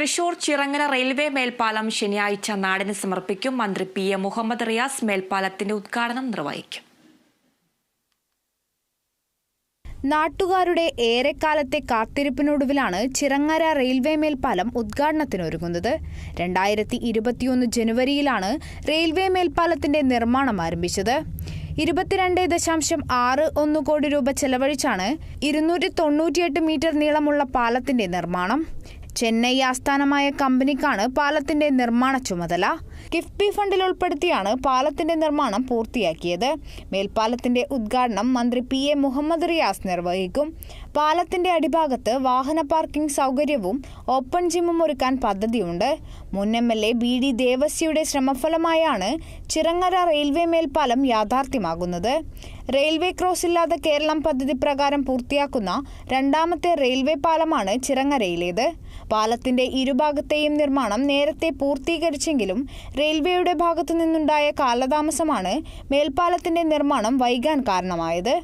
Thrissur ചിറങ്ങന railway മേൽപ്പാലം ശനിയാഴ്ച നാടിന് സമർപ്പിക്കും. മന്ത്രി പി എ മുഹമ്മദ് റിയാസ് മേൽപ്പാലത്തിന്റെ ഉദ്ഘാടനം നിർവഹിക്കും. നാട്ടുകാരുടെ ഏറെക്കാലത്തെ കാത്തിരിപ്പിനൊടുവിലാണ് ചിറങ്ങര റെയിൽവേ മേൽപ്പാലം ഉദ്ഘാടനത്തിനൊരുങ്ങുന്നത്. രണ്ടായിരത്തി ഇരുപത്തിയൊന്ന് ജനുവരിയിലാണ് റെയിൽവേ മേൽപ്പാലത്തിന്റെ നിർമ്മാണം ആരംഭിച്ചത്. ഇരുപത്തിരണ്ട് ദശാംശം ആറ് ഒന്ന് കോടി രൂപ ചെലവഴിച്ചാണ് ഇരുന്നൂറ്റി തൊണ്ണൂറ്റിയെട്ട് മീറ്റർ നീളമുള്ള പാലത്തിന്റെ നിർമ്മാണം. ചെന്നൈ ആസ്ഥാനമായ കമ്പനിക്കാണ് പാലത്തിന്റെ നിർമ്മാണ ചുമതല. കിഫ്ബി ഫണ്ടിൽ ഉൾപ്പെടുത്തിയാണ് പാലത്തിന്റെ നിർമ്മാണം പൂർത്തിയാക്കിയത്. മേൽപ്പാലത്തിന്റെ ഉദ്ഘാടനം മന്ത്രി പി എ മുഹമ്മദ് റിയാസ് നിർവഹിക്കും. പാലത്തിന്റെ അടിഭാഗത്ത് വാഹന പാർക്കിംഗ് സൗകര്യവും ഓപ്പൺ ജിമ്മും ഒരുക്കാൻ പദ്ധതിയുണ്ട്. മുൻ M L A B D ദേവസ്യയുടെ ശ്രമഫലമായാണ് ചിറങ്ങര റെയിൽവേ മേൽപ്പാലം യാഥാർത്ഥ്യമാകുന്നത്. റെയിൽവേ ക്രോസ് ഇല്ലാതെ കേരളം പദ്ധതി പ്രകാരം പൂർത്തിയാക്കുന്ന രണ്ടാമത്തെ റെയിൽവേ പാലമാണ് ചിറങ്ങരയിലേത്. പാലത്തിന്റെ ഇരുഭാഗത്തെയും നിർമ്മാണം നേരത്തെ പൂർത്തീകരിച്ചെങ്കിലും റെയിൽവേയുടെ ഭാഗത്തു നിന്നുണ്ടായ കാലതാമസമാണ് മേൽപ്പാലത്തിന്റെ നിർമ്മാണം വൈകാൻ കാരണമായത്.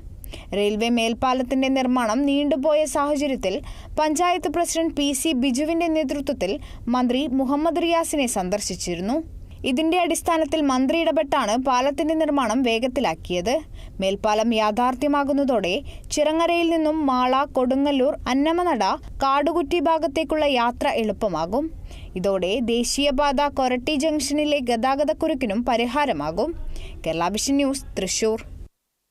റെയിൽവേ മേൽപ്പാലത്തിന്റെ നിർമ്മാണം നീണ്ടുപോയ സാഹചര്യത്തിൽ പഞ്ചായത്ത് പ്രസിഡന്റ് പി സി ബിജുവിന്റെ നേതൃത്വത്തിൽ മന്ത്രി മുഹമ്മദ് റിയാസിനെ സന്ദർശിച്ചിരുന്നു. ഇതിന്റെ അടിസ്ഥാനത്തിൽ മന്ത്രി ഇടപെട്ടാണ് പാലത്തിന്റെ നിർമ്മാണം വേഗത്തിലാക്കിയത്. മേൽപ്പാലം യാഥാർത്ഥ്യമാകുന്നതോടെ ചിറങ്ങരയിൽ നിന്നും മാള കൊടുങ്ങല്ലൂർ അന്നമനട കാടുകുറ്റി ഭാഗത്തേക്കുള്ള യാത്ര എളുപ്പമാകും. ഇതോടെ ദേശീയപാത കൊരട്ടി ജംഗ്ഷനിലെ ഗതാഗതക്കുരുക്കിനും പരിഹാരമാകും. Kerala vision news Thrissur.